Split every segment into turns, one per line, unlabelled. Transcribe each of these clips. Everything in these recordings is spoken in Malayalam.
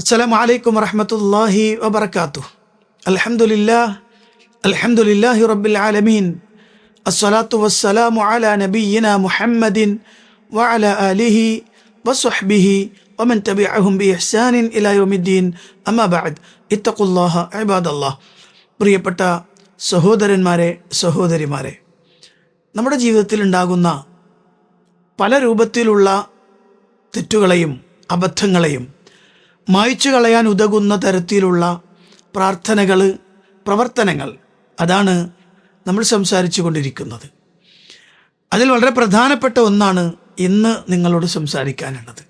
السلام عليكم ورحمة الله وبركاته الحمد لله الحمد لله رب العالمين الصلاة والسلام على نبينا محمد وعلى آله وصحبه ومن تبعهم بإحسان إلى يوم الدين أما بعد اتقوا الله عباد الله പ്രിയപ്പെട്ട സഹോദരന്മാരെ സഹോദരിമാരെ നമ്മുടെ ജീവിതത്തിൽ ഉണ്ടാകുന്ന പല രൂപത്തിലുള്ള തെറ്റുകളെയും അബദ്ധങ്ങളെയും മായ്ച്ചു കളയാൻ ഉതകുന്ന തരത്തിലുള്ള പ്രാർത്ഥനകൾ പ്രവർത്തനങ്ങൾ. അതാണ് നമ്മൾ സംസാരിച്ചു കൊണ്ടിരിക്കുന്നത്. അതിൽ വളരെ പ്രധാനപ്പെട്ട ഒന്നാണ് ഇന്ന് നിങ്ങളോട് സംസാരിക്കാനുള്ളത്.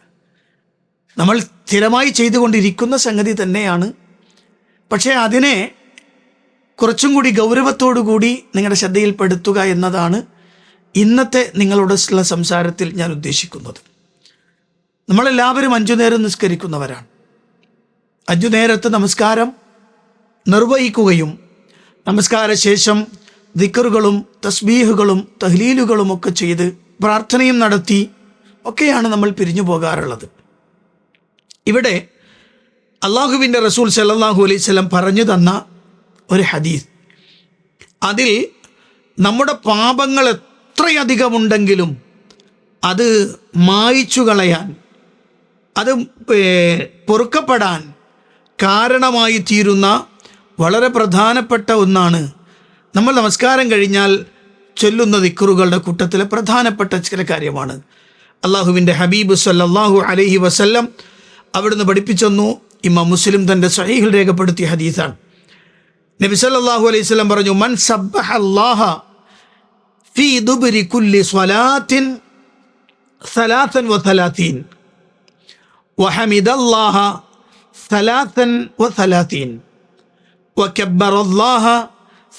നമ്മൾ സ്ഥിരമായി ചെയ്തുകൊണ്ടിരിക്കുന്ന സംഗതി തന്നെയാണ്. പക്ഷേ അതിനെ കുറച്ചും കൂടി ഗൗരവത്തോടു കൂടി നിങ്ങളുടെ ശ്രദ്ധയിൽപ്പെടുത്തുക എന്നതാണ് ഇന്നത്തെ നിങ്ങളോടുള്ള സംസാരത്തിൽ ഞാൻ ഉദ്ദേശിക്കുന്നത്. നമ്മളെല്ലാവരും അഞ്ചു നേരം നിസ്കരിക്കുന്നവരാണ്. അഞ്ചു നേരത്തെ നമസ്കാരം നിർവഹിക്കുകയും നമസ്കാര ശേഷം ദിക്കറുകളും തസ്ബീഹുകളും തഹ്ലീലുകളും ഒക്കെ ചെയ്ത് പ്രാർത്ഥനയും നടത്തി ഒക്കെയാണ് നമ്മൾ പിരിഞ്ഞു പോകാറുള്ളത്. ഇവിടെ അള്ളാഹുവിന്റെ റസൂൽ സല്ലാഹു അലൈഹി സ്വലം പറഞ്ഞു തന്ന ഒരു ഹദീസ്. അതിൽ നമ്മുടെ പാപങ്ങൾ എത്രയധികമുണ്ടെങ്കിലും അത് മായിച്ചു കളയാൻ അത് പൊറുക്കപ്പെടാൻ കാരണമായി തീരുന്ന വളരെ പ്രധാനപ്പെട്ട ഒന്നാണ്. നമ്മൾ നമസ്കാരം കഴിഞ്ഞാൽ ചൊല്ലുന്ന ദിക്കറുകളുടെ കൂട്ടത്തിലെ പ്രധാനപ്പെട്ട ചില കാര്യമാണ്. അള്ളാഹുവിന്റെ ഹബീബ് സല്ലാഹു അലഹി വസല്ലം അവിടുന്ന് പഠിപ്പിച്ചെന്നു. ഇമാം മുസ്ലിം തന്റെ സഹീഹിൽ രേഖപ്പെടുത്തിയ ഹദീസാണ്. നബി സല്ലാഹു അലൈഹി സ്വലം പറഞ്ഞു മൻ സബ്ബഹ അല്ലാഹ ഫീ ദുബരി കുല്ലി സ്വലാത്തിൻ സലാത്തൻ വസലാത്തീൻ വഹമിദ് അല്ലാഹ ثلاثا وثلاثين. وكبر الله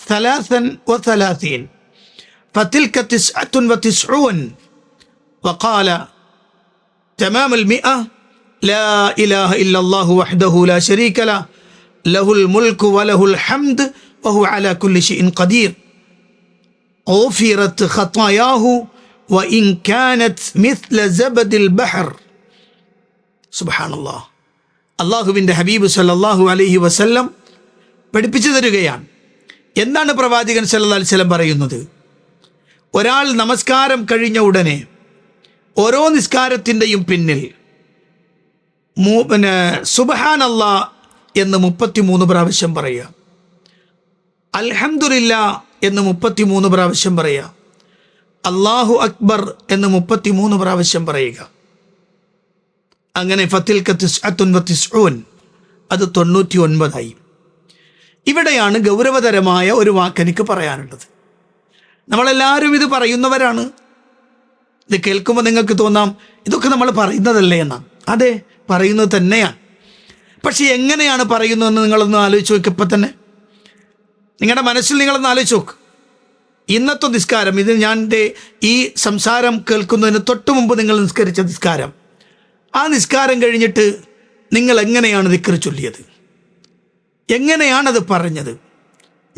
ثلاثا وثلاثين. فتلك تسعة وتسعون. وقال تمام المئة. لا إله إلا الله وحده لا شريك له. له الملك وله الحمد وهو على كل شيء قدير. غفرت خطاياه وإن كانت مثل زبد البحر. سبحان الله. അള്ളാഹുവിന്റെ ഹബീബ് സല്ലാഹു അലഹി വസല്ലം പഠിപ്പിച്ചു തരികയാണ്. എന്താണ് പ്രവാചകൻ സല്ലല്ലാഹു അലൈഹി വസല്ലം പറയുന്നത്? ഒരാൾ നമസ്കാരം കഴിഞ്ഞ ഉടനെ ഓരോ നിസ്കാരത്തിന്റെയും പിന്നിൽ പിന്നെ സുബഹാൻ അല്ലാ എന്ന് മുപ്പത്തിമൂന്ന് പ്രാവശ്യം പറയുക. അൽഹംദുലില്ല എന്ന് മുപ്പത്തിമൂന്ന് പ്രാവശ്യം പറയുക. അള്ളാഹു അക്ബർ എന്ന് മുപ്പത്തിമൂന്ന് പ്രാവശ്യം പറയുക. അങ്ങനെ ഫത്തിൽ കത്തിസ്അത്തുൻ അത് തൊണ്ണൂറ്റി ഒൻപതായി ഇവിടെയാണ് ഗൗരവതരമായ ഒരു വാക്ക് എനിക്ക് പറയാനുള്ളത്. നമ്മളെല്ലാവരും ഇത് പറയുന്നവരാണ്. ഇത് കേൾക്കുമ്പോൾ നിങ്ങൾക്ക് തോന്നാം ഇതൊക്കെ നമ്മൾ പറയുന്നതല്ലേ എന്നാണ് അതെ പറയുന്നത് തന്നെയാണ് പക്ഷെ എങ്ങനെയാണ് പറയുന്നതെന്ന് നിങ്ങളൊന്ന് ആലോചിച്ച് നോക്ക് ഇപ്പം തന്നെ. നിങ്ങളുടെ മനസ്സിൽ നിങ്ങളൊന്ന് ആലോചിച്ച് നോക്ക്. ഇന്നത്തെ നിസ്കാരം ഇത് ഞാൻ ഈ സംസാരം കേൾക്കുന്നതിന് തൊട്ട് മുമ്പ് നിങ്ങൾ നിസ്കരിച്ച നിസ്കാരം. ആ നിസ്കാരം കഴിഞ്ഞിട്ട് നിങ്ങൾ എങ്ങനെയാണ് ദിക്കറി ചൊല്ലിയത്? എങ്ങനെയാണത് പറഞ്ഞത്?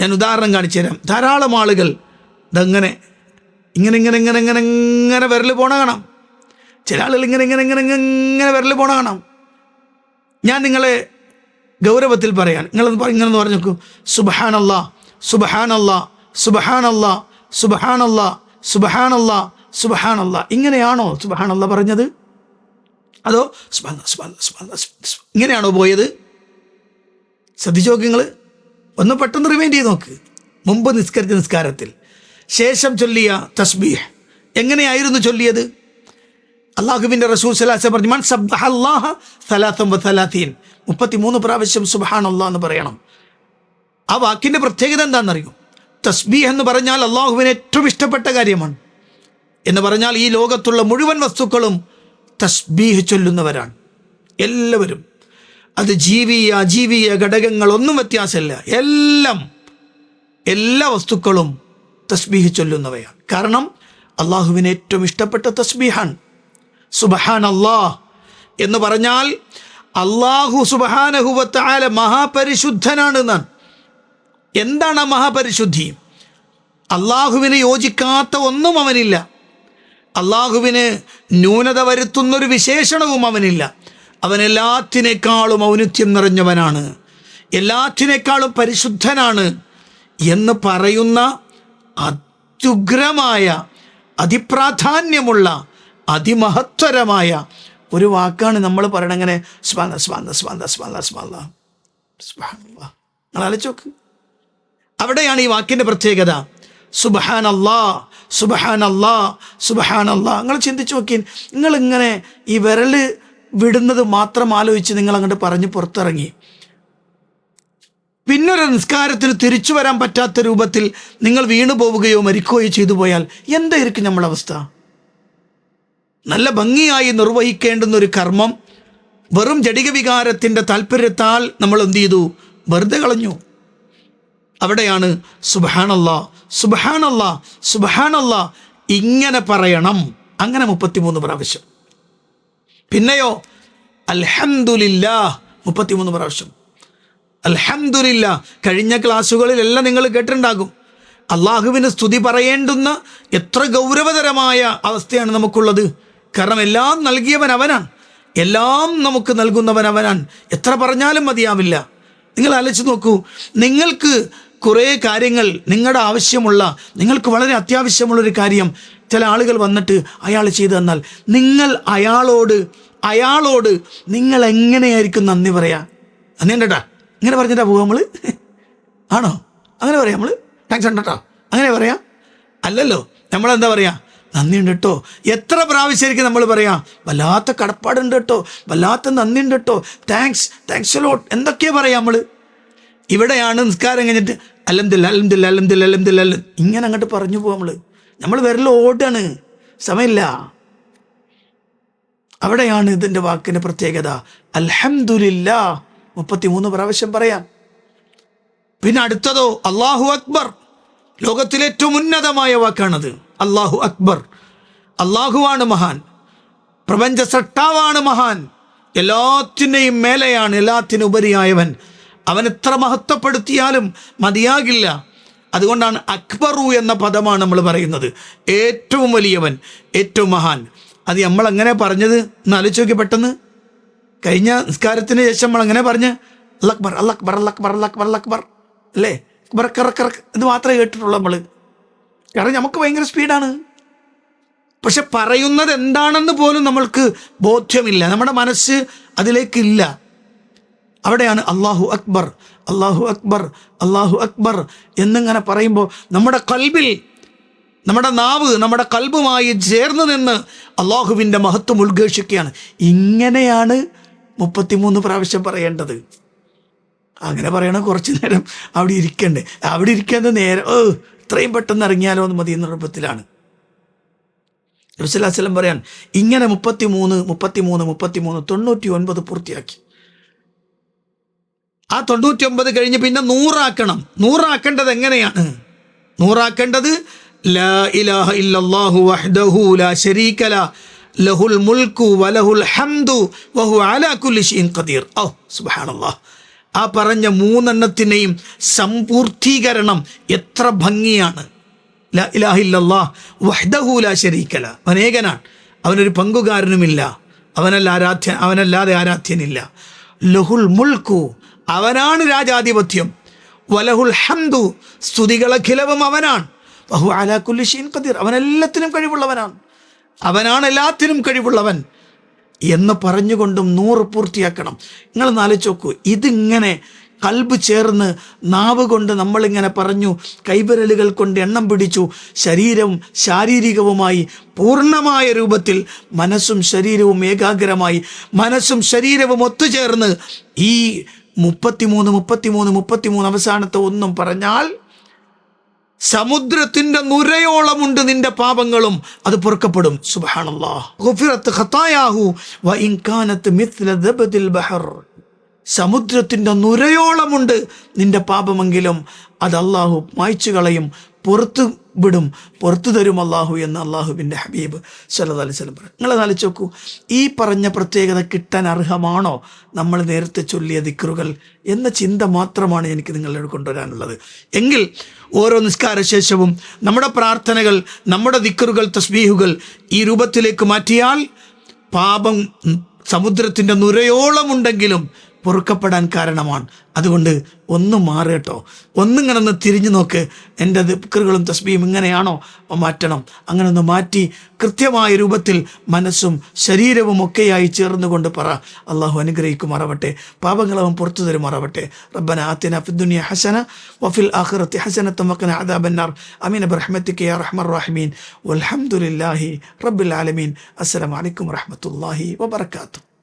ഞാൻ ഉദാഹരണം കാണിച്ചു തരാം. ധാരാളം ആളുകൾ ഇതങ്ങനെ ഇങ്ങനെ ഇങ്ങനെ ഇങ്ങനെ ഇങ്ങനെ ഇങ്ങനെ വിരൽ പോണ കാണാം. ചില ആളുകൾ ഇങ്ങനെ ഇങ്ങനെ ഇങ്ങനെ ഇങ്ങനെ വിരൽ പോണ കാണാം. ഞാൻ നിങ്ങളെ ഗൗരവത്തിൽ പറയാൻ നിങ്ങളൊന്ന് ഇങ്ങനെ പറഞ്ഞു നോക്കൂ. സുബഹാനല്ലാ സുബഹാനല്ലാ സുബഹാനല്ലാ സുബഹാനല്ലാ സുബഹാനല്ലാ സുബഹാനല്ലാ. ഇങ്ങനെയാണോ സുബഹാനല്ലാ പറഞ്ഞത്? അതോ. ഇങ്ങനെയാണോ പോയത്? ശ്രദ്ധിച്ചു നോക്ക് നിങ്ങൾ ഒന്ന് പെട്ടെന്ന് റിമൈൻഡ് ചെയ്ത് നോക്ക്. മുമ്പ് നിസ്കരിച്ച നിസ്കാരത്തിൽ. ശേഷം ചൊല്ലിയ തസ്ബീഹ്. എങ്ങനെയായിരുന്നു ചൊല്ലിയത്? അള്ളാഹുബിന്റെ റസൂൽ സലാസ പറഞ്ഞു മൻ സലാസം വസലാത്തീൻ മുപ്പത്തിമൂന്ന് പ്രാവശ്യം സുബഹാൻ അള്ളാഹ് എന്ന് പറയണം. ആ വാക്കിന്റെ പ്രത്യേകത എന്താണെന്നറിയോ? തസ്ബീഹ് എന്ന് പറഞ്ഞാൽ അള്ളാഹുവിന് ഏറ്റവും ഇഷ്ടപ്പെട്ട കാര്യമാണ്. എന്ന് പറഞ്ഞാൽ ഈ ലോകത്തുള്ള മുഴുവൻ വസ്തുക്കളും തസ്ബീഹ് ചൊല്ലുന്നവരാണ്. എല്ലാവരും. അത് ജീവിയ അജീവീയ ഘടകങ്ങൾ ഒന്നും വ്യത്യാസമില്ല. എല്ലാം എല്ലാ വസ്തുക്കളും തസ്ബീഹ് ചൊല്ലുന്നവയാണ്. കാരണം അള്ളാഹുവിന് ഏറ്റവും ഇഷ്ടപ്പെട്ട തസ്ബീഹാണ്. സുബഹാൻ അള്ളാഹ് എന്ന് പറഞ്ഞാൽ അള്ളാഹു സുബഹാനഹുവത്തായ മഹാപരിശുദ്ധനാണ് എന്നാണ് എന്താണ് ആ മഹാപരിശുദ്ധി? അള്ളാഹുവിന് യോജിക്കാത്ത ഒന്നും അവനില്ല. അള്ളാഹുവിന് ന്യൂനത വരുത്തുന്നൊരു വിശേഷണവും അവനില്ല. അവൻ എല്ലാത്തിനേക്കാളും ഔന്നിത്യം നിറഞ്ഞവനാണ്. എല്ലാത്തിനേക്കാളും പരിശുദ്ധനാണ് എന്ന് പറയുന്ന അത്യുഗ്രമായ അതിപ്രാധാന്യമുള്ള അതിമഹത്തരമായ ഒരു വാക്കാണ് നമ്മൾ പറയണങ്ങനെ സ്വാന്ത സ്വാന്ത സ്വാന്ത സ്വാന്ത സ്വാന്ത സുബ്ഹാനല്ലാഹ്. നിങ്ങൾ ആലോചിച്ച് നോക്ക്. അവിടെയാണ് ഈ വാക്കിന്റെ പ്രത്യേകത. സുബഹാൻ അല്ലാ സുബഹാൻ അല്ലാ സുബഹാൻ അല്ലാ നിങ്ങൾ ചിന്തിച്ചു നോക്കി നിങ്ങളിങ്ങനെ ഈ വിരൽ വിടുന്നത് മാത്രം ആലോചിച്ച് നിങ്ങൾ അങ്ങോട്ട് പറഞ്ഞ് പുറത്തിറങ്ങി. പിന്നൊരു നിസ്കാരത്തിന് തിരിച്ചു വരാൻ പറ്റാത്ത രൂപത്തിൽ നിങ്ങൾ വീണു പോവുകയോ മരിക്കുകയോ ചെയ്തു പോയാൽ എന്തായിരിക്കും നമ്മുടെ അവസ്ഥ? നല്ല ഭംഗിയായി നിർവഹിക്കേണ്ടുന്ന ഒരു കർമ്മം വെറും ജടിക വികാരത്തിന്റെ താല്പര്യത്താൽ നമ്മൾ എന്ത് ചെയ്തു? വെറുതെ കളഞ്ഞു. അവിടെയാണ് സുബഹാനല്ല സുബഹാനല്ല സുബഹാനല്ല ഇങ്ങനെ പറയണം. അങ്ങനെ മുപ്പത്തിമൂന്ന് പ്രാവശ്യം. പിന്നെയോ അൽഹംദുലില്ലാ മുപ്പത്തിമൂന്ന് പ്രാവശ്യം. അൽഹന്ദില്ല കഴിഞ്ഞ ക്ലാസ്സുകളിലെല്ലാം നിങ്ങൾ കേട്ടിട്ടുണ്ടാകും. അള്ളാഹുവിന് സ്തുതി പറയേണ്ടുന്ന എത്ര ഗൗരവതരമായ അവസ്ഥയാണ് നമുക്കുള്ളത്. കാരണം എല്ലാം നൽകിയവൻ അവനാണ്. എല്ലാം നമുക്ക് നൽകുന്നവൻ അവനാണ്. എത്ര പറഞ്ഞാലും മതിയാവില്ല. നിങ്ങൾ ആലോചിച്ച് നോക്കൂ. നിങ്ങൾക്ക് കുറേ കാര്യങ്ങൾ നിങ്ങളുടെ ആവശ്യമുള്ള നിങ്ങൾക്ക് വളരെ അത്യാവശ്യമുള്ളൊരു കാര്യം ചില ആളുകൾ വന്നിട്ട് അയാൾ ചെയ്തു തന്നാൽ നിങ്ങൾ അയാളോട് അയാളോട് നിങ്ങൾ എങ്ങനെയായിരിക്കും നന്ദി പറയാ? നന്ദി ഉണ്ടട്ടാ. ഇങ്ങനെ പറഞ്ഞിട്ടാ പോവാ നമ്മൾ? ആണോ? അങ്ങനെ പറയാം നമ്മൾ താങ്ക്സ് ഉണ്ടട്ടോ. അങ്ങനെ പറയാം? അല്ലല്ലോ. നമ്മളെന്താ പറയാ? നന്ദിയുണ്ട് കേട്ടോ എത്ര പ്രാവശ്യമായിരിക്കും നമ്മൾ പറയാം? വല്ലാത്ത കടപ്പാടുണ്ട് കേട്ടോ വല്ലാത്ത നന്ദിയുണ്ട് കേട്ടോ താങ്ക്സ് താങ്ക്സ് ലോട്ട് എന്തൊക്കെയാ പറയാം നമ്മൾ ഇവിടെയാണ് നിസ്കാരം കഴിഞ്ഞിട്ട് അലംദില്ല അലംദില്ല അലംദില്ല അലംദില്ല അലം ഇങ്ങനെ അങ്ങോട്ട് പറഞ്ഞു പോകും നമ്മൾ നമ്മൾ വിരൽ ഓടാണ്. സമയമില്ല. അവിടെയാണ് ഇതിന്റെ വാക്കിന്റെ പ്രത്യേകത. അൽഹംദുലില്ല മുപ്പത്തിമൂന്ന് പ്രാവശ്യം പറയാം. പിന്നെ അടുത്തതോ അള്ളാഹു അക്ബർ. ലോകത്തിലെ ഏറ്റവും ഉന്നതമായ വാക്കാണത്. അള്ളാഹു അക്ബർ. അള്ളാഹുവാണ് മഹാൻ. പ്രപഞ്ച സട്ടാവാണ് മഹാൻ. എല്ലാത്തിന്റെയും മേലെയാണ് എല്ലാത്തിനും ഉപരിയായവൻ അവൻ എത്ര മഹത്വപ്പെടുത്തിയാലും മതിയാകില്ല. അതുകൊണ്ടാണ് അക്ബറു എന്ന പദമാണ് നമ്മൾ പറയുന്നത്. ഏറ്റവും വലിയവൻ ഏറ്റവും മഹാൻ. അത് നമ്മൾ എങ്ങനെ പറഞ്ഞത്? ആലോചിച്ച് നോക്കി പെട്ടെന്ന്. കഴിഞ്ഞ നിസ്കാരത്തിന് ശേഷം നമ്മൾ അങ്ങനെ പറഞ്ഞ്? അല്ലക്ബർ അല്ലക്ബർ അല്ലക്ബർ അല്ലക്ബർ അല്ലക്ബർ അല്ലേ? അക്ബർ കറക്കറക്ക് ഇത് മാത്രമേ കേട്ടിട്ടുള്ളൂ നമ്മൾ. കാരണം നമുക്ക് ഭയങ്കര സ്പീഡാണ്. പക്ഷെ പറയുന്നത് എന്താണെന്ന് പോലും നമ്മൾക്ക് ബോധ്യമില്ല. നമ്മുടെ മനസ്സ് അതിലേക്കില്ല അവിടെയാണ് അള്ളാഹു അക്ബർ അള്ളാഹു അക്ബർ അള്ളാഹു അക്ബർ എന്നിങ്ങനെ പറയുമ്പോൾ നമ്മുടെ കൽബിൽ നമ്മുടെ നാവ് നമ്മുടെ കൽബുമായി ചേർന്ന് നിന്ന് അള്ളാഹുവിന്റെ മഹത്വം ഉദ്ഘോഷിക്കുകയാണ്. ഇങ്ങനെയാണ് മുപ്പത്തിമൂന്ന് പ്രാവശ്യം പറയേണ്ടത്. അങ്ങനെ പറയണ കുറച്ച് നേരം അവിടെ ഇരിക്കണ്ടേ. അവിടെ ഇരിക്കുന്ന നേരം ഓ ഇത്രയും പെട്ടെന്ന് ഇറങ്ങിയാലോ എന്ന് മതി എന്ന രൂപത്തിലാണ്. നബിസ്വല്ലാസ്ലം പറയാൻ ഇങ്ങനെ മുപ്പത്തിമൂന്ന് മുപ്പത്തിമൂന്ന് മുപ്പത്തിമൂന്ന് തൊണ്ണൂറ്റി ഒൻപത് പൂർത്തിയാക്കി. ആ തൊണ്ണൂറ്റി ഒമ്പത് കഴിഞ്ഞ് പിന്നെ നൂറാക്കണം. നൂറാക്കേണ്ടത് എങ്ങനെയാണ്? നൂറാക്കേണ്ടത് ലാ ഇലാഹ ഇല്ലല്ലാഹു വഹ്ദഹു ലാ ശരീക ലഹുൽ വലഹുൽ ഹംദു വഹു അലാ കുല്ലി ഖദീർ. ഓ സുബ്ഹാനല്ലാഹ് ആ പറഞ്ഞ മൂന്നെണ്ണത്തിനെയും സമ്പൂർത്തീകരണം എത്ര ഭംഗിയാണ്. ലാ ഇലാഹ വഹ്ദഹു ലാ ശരീക അവനൊരു പങ്കുകാരനുമില്ല. അവനല്ല ആരാധ്യ അവനല്ലാതെ ആരാധ്യനില്ല. ലഹുൽ മുൽക്കു അവനാണ് രാജാധിപത്യം. വലഹുൽ ഹംദു സ്തുതികളഖിലവും അവനാണ്. ബഹു അലാ കതിർ അവനെല്ലാത്തിനും കഴിവുള്ളവനാണ്. അവനാണ് എല്ലാത്തിനും കഴിവുള്ളവൻ എന്ന് പറഞ്ഞുകൊണ്ടും നൂറ് പൂർത്തിയാക്കണം. നിങ്ങൾ നാലിച്ച് നോക്കൂ ഇതിങ്ങനെ കൽബ് ചേർന്ന് നാവ് കൊണ്ട് നമ്മളിങ്ങനെ പറഞ്ഞു കൈവിരലുകൾ കൊണ്ട് എണ്ണം പിടിച്ചു ശരീരം ശാരീരികവുമായി പൂർണമായ രൂപത്തിൽ മനസ്സും ശരീരവും ഏകാഗ്രമായി മനസ്സും ശരീരവും ഒത്തുചേർന്ന് ഈ മുപ്പത്തിമൂന്ന് മുപ്പത്തിമൂന്ന് മുപ്പത്തിമൂന്ന് അവസാനത്തെ ഒന്നും പറഞ്ഞാൽ സമുദ്രത്തിന്റെ നുരയോളമുണ്ട് നിന്റെ പാപങ്ങളും അത് പൊറുക്കപ്പെടും. സമുദ്രത്തിന്റെ നുരയോളമുണ്ട് നിന്റെ പാപമെങ്കിലും അത് അള്ളാഹു മായ്ച്ചു കളയും പുറത്തു വിടും പുറത്തു തരും അള്ളാഹു എന്ന് അള്ളാഹുവിന്റെ ഹബീബ് സല്ലു അലൈഹി വസല്ലം പറയും നിങ്ങൾ ആലോചിച്ച് നോക്കൂ ഈ പറഞ്ഞ പ്രത്യേകത കിട്ടാൻ അർഹമാണോ? നമ്മൾ നേരത്തെ ചൊല്ലിയ ദിക്റുകൾ എന്ന ചിന്ത മാത്രമാണ് എനിക്ക് നിങ്ങളോട് കൊണ്ടുവരാനുള്ളത്. എങ്കിൽ ഓരോ നിസ്കാര ശേഷവും നമ്മുടെ പ്രാർത്ഥനകൾ നമ്മുടെ ദിക്റുകൾ തസ്ബീഹുകൾ ഈ രൂപത്തിലേക്ക് മാറ്റിയാൽ പാപം സമുദ്രത്തിന്റെ നുരയോളം ഉണ്ടെങ്കിലും പൊറുക്കപ്പെടാൻ കാരണമാണ്. അതുകൊണ്ട് ഒന്ന് മാറുകട്ടോ ഒന്നും ഒന്ന് തിരിഞ്ഞു നോക്ക്. എന്റെ ദിക്കറുകളും തസ്ബിയും ഇങ്ങനെയാണോ? മാറ്റണം. അങ്ങനെ ഒന്ന് മാറ്റി കൃത്യമായ രൂപത്തിൽ മനസ്സും ശരീരവും ഒക്കെയായി ചേർന്നുകൊണ്ട് പറ. അള്ളാഹു അനുഗ്രഹിക്കുമാറാവട്ടെ. പാപങ്ങളവൻ പുറത്തു തരുമാറാവട്ടെ. റബ്ബന ആത്തിന ഫിദ്ദുനിയ ഹസന വഫിൽ ആഖിറത്തി ഹസന തമക്കന അദാബന്നാർ അമീൻ. ബിറഹ്മതിക യാ റഹ്മർ റഹ്മീൻ. വൽഹംദുലില്ലാഹി റബ്ബിൽ ആലമീൻ. അസ്സലാമു അലൈക്കും വബർക്കാത്തു